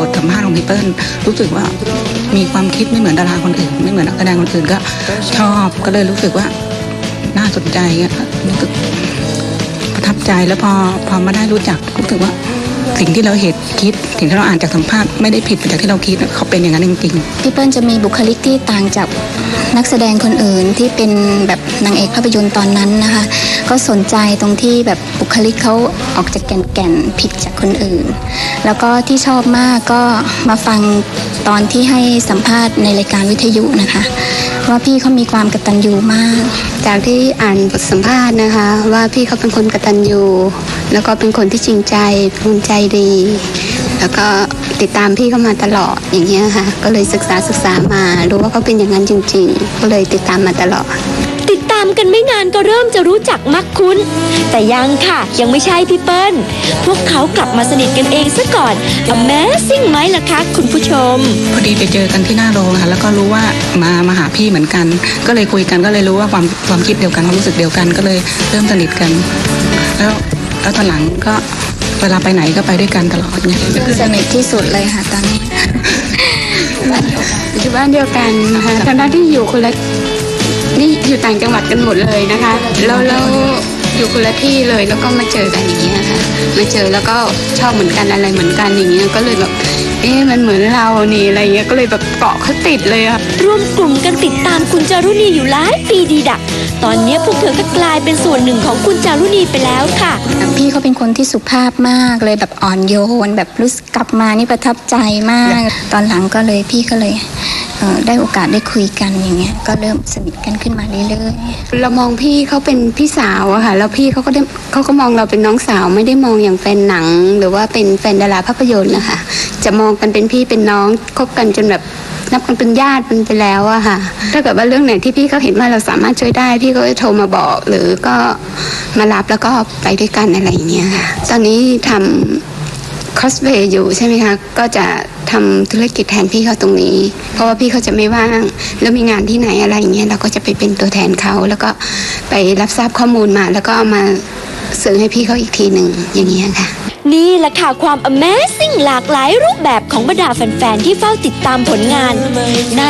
บทสัมภาษณ์ของพี่เปิ้ลรู้สึกว่ามีความคิดไม่เหมือนดาราคนอื่น ไม่เหมือนนักแสดงคนอื่นก็ชอบก็เลยรู้สึกว่าน่าสนใจรู้สึกประทับใจแล้วพอพอมาได้รู้จักรู้สึกว่าสิ่งที่เราเห็นคิดสิ่งที่เราอ่านจากสัมภาษณ์ไม่ได้ผิดไปจากที่เราคิดเขาเป็นอย่างนั้นจริงๆพี่เปิ้ลจะมีบุคลิกที่ต่างจากนักแสดงคนอื่นที่เป็นแบบนางเอกภาพยนตร์ตอนนั้นนะคะ ก็สนใจตรงที่แบบบุคลิกเขาออกจากแก่นๆผิดจากคนอื่น แล้วก็ที่ชอบมากก็มาฟังตอนที่ให้สัมภาษณ์ในรายการวิทยุนะคะว่าพี่เขามีความกตัญญูมาก จากที่อ่านบทสัมภาษณ์นะคะ ว่าพี่เขาเป็นคนกตัญญูแล้วก็เป็นคนที่จริงใจภูมิใจดี แล้วก็ติดตามพี่เขามาตลอดอย่างเงี้ยค่ะ ก็เลยศึกษาศึกษามา รู้ว่าเขาเป็นอย่างนั้นจริง ๆ ก็เลยติดตามมาตลอดามกันไม่นานก็เริ่มจะรู้จักมักคุ้น แต่ยังค่ะยังไม่ใช่พี่เปิ้ล พวกเขากลับมาสนิทกันเองซะก่อน Amazing ไหมล่ะคะคุณผู้ชม พอดีไปเจอกันที่หน้าโรงค่ะแล้วก็รู้ว่ามามาหาพี่เหมือนกัน ก็เลยคุยกันก็เลยรู้ว่าความความคิดเดียวกันความรู้สึกเดียวกันก็เลยเริ่มสนิทกัน แล้วแล้วตอนหลังก็เวลาไปไหนก็ไปด้วยกันตลอดเนี่ยสนิทที่สุดเลยค่ะตอนนี้อยู่บ้านเดียวกันนะคะทั้งๆที่อยู่คนละ นี่อยู่ต่างจังหวัดกันหมดเลยนะคะแล้วแล้วอยู่คนละที่เลยแล้วก็มาเจอกันอย่างเงี้ยค่ะมาเจอแล้วก็ชอบเหมือนกันอะไรเหมือนกันอย่างเงี้ยก็เลยแบบเอ๊ะมันเหมือนเรานี่อะไรเงี้ยก็เลยแบบเกาะเขาติดเลยอะรวมกลุ่มกันติดตามคุณจารุณีอยู่หลายปีดีดัก ตอนนี้พวกเธอก็กลายเป็นส่วนหนึ่งของคุณจารุณีไปแล้วค่ะ พี่เขาเป็นคนที่สุภาพมากเลยแบบอ่อนโยน แบบรู้สึกกลับมานี่ประทับใจมาก ตอนหลังก็เลยพี่ก็เลยเอ่อ ได้โอกาสได้คุยกันอย่างเงี้ยก็เริ่มสนิทกันขึ้นมาเรื่อยๆเรามองพี่เขาเป็นพี่สาวอะค่ะแล้วพี่เขาก็ได้เขาก็มองเราเป็นน้องสาวไม่ได้มองอย่างแฟนหนัง หรือว่าเป็นแฟนดาราภาพยนตร์นะคะจะมองกันเป็นพี่เป็นน้องคบกันจนแบบนับกันเป็นญาติเป็นไปแล้วอะค่ะ ถ้าเกิดว่าเรื่องไหนที่พี่เขาเห็นว่าเราสามารถช่วยได้ พี่ก็จะโทรมาบอกหรือก็มารับแล้วก็ไปด้วยกันอะไรอย่างเงี้ยค่ะ ตอนนี้ทำคอสเพย์อยู่ใช่ไหมคะ ก็จะ ทำธุรกิจแทนพี่เขาตรงนี้ เพราะว่าพี่เขาจะไม่ว่าง แล้วมีงานที่ไหนอะไรอย่างเงี้ยเราก็จะไปเป็นตัวแทนเขา แล้วก็ไปรับทราบข้อมูลมา แล้วก็เอามาสื่อให้พี่เขาอีกทีหนึ่งอย่างเงี้ยค่ะนี่แหละค่ะความ Amazing หลากหลายรูปแบบของบรรดาแฟน ๆ ที่เฝ้าติดตามผลงาน น่า